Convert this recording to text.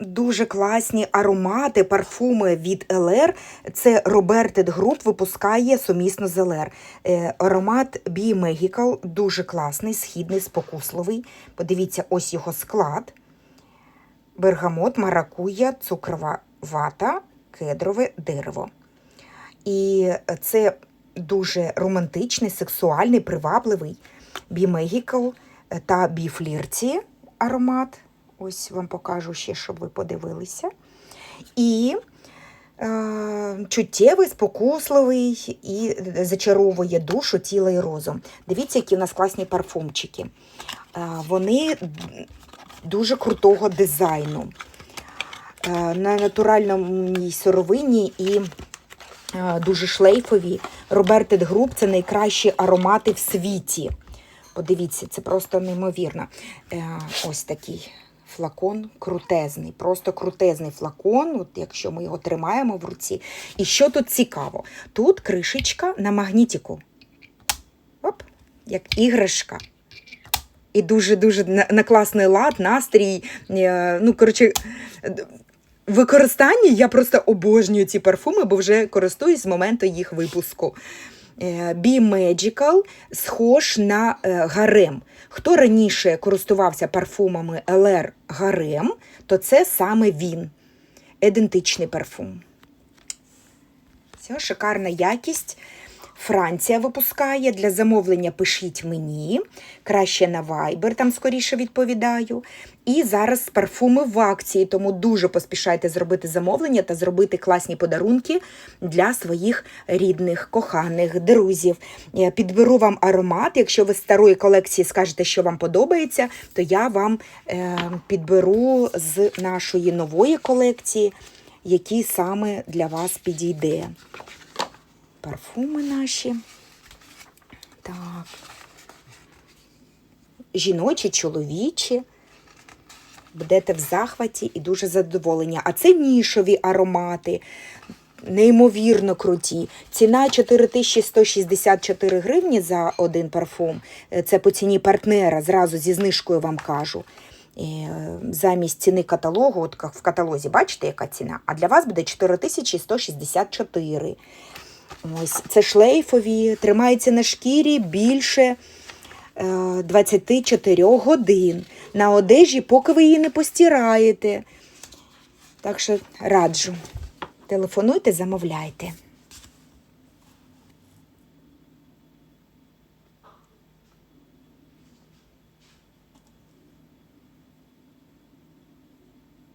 дуже класні аромати, парфуми від LR. Це Roberted Group випускає сумісно з LR. Е, аромат Be Magical дуже класний, східний, спокусливий. Подивіться, ось його склад. Бергамот, маракуя, цукрова вата, кедрове дерево. І це дуже романтичний, сексуальний, привабливий Be Magical та Be Flirty аромат. Ось вам покажу ще, щоб ви подивилися. І е, чуттєвий, спокусливий і зачаровує душу, тіло і розум. Дивіться, які у нас класні парфумчики. Е, вони дуже крутого дизайну. Е, на натуральній сировині і е, дуже шлейфові. Roberted Group – це найкращі аромати в світі. Подивіться, це просто неймовірно. Е, Ось такий флакон крутезний, просто крутезний флакон, от якщо ми його тримаємо в руці. І що тут цікаво? Тут кришечка на магнітику. Оп, як іграшка. І дуже-дуже на, класний лад, настрій. Е, ну, коротше, д- в використанні я просто обожнюю ці парфуми, бо вже користуюсь з моменту їх випуску. Е, Be Magical схож на е, гарем. Хто раніше користувався парфумами LR Гарем, то це саме він. Ідентичний парфум. Все, шикарна якість. Франція випускає. Для замовлення пишіть мені. Краще на Viber, там скоріше відповідаю. І зараз парфуми в акції, тому дуже поспішайте зробити замовлення та зробити класні подарунки для своїх рідних, коханих, друзів. Підберу вам аромат. Якщо ви з старої колекції скажете, що вам подобається, то я вам е, підберу з нашої нової колекції, який саме для вас підійде парфуми наші. Так. Жіночі, чоловічі. Будете в захваті і дуже задоволені. А це нішові аромати, неймовірно круті. Ціна 4164 гривні за один парфум. Це по ціні партнера, зразу зі знижкою вам кажу. Е, Замість ціни каталогу, от в каталозі, бачите, яка ціна? А для вас буде 4164. Ось це шлейфові, тримається на шкірі більше е, 24 годин. На одежі, поки ви її не постираєте. Так що раджу. Телефонуйте, замовляйте.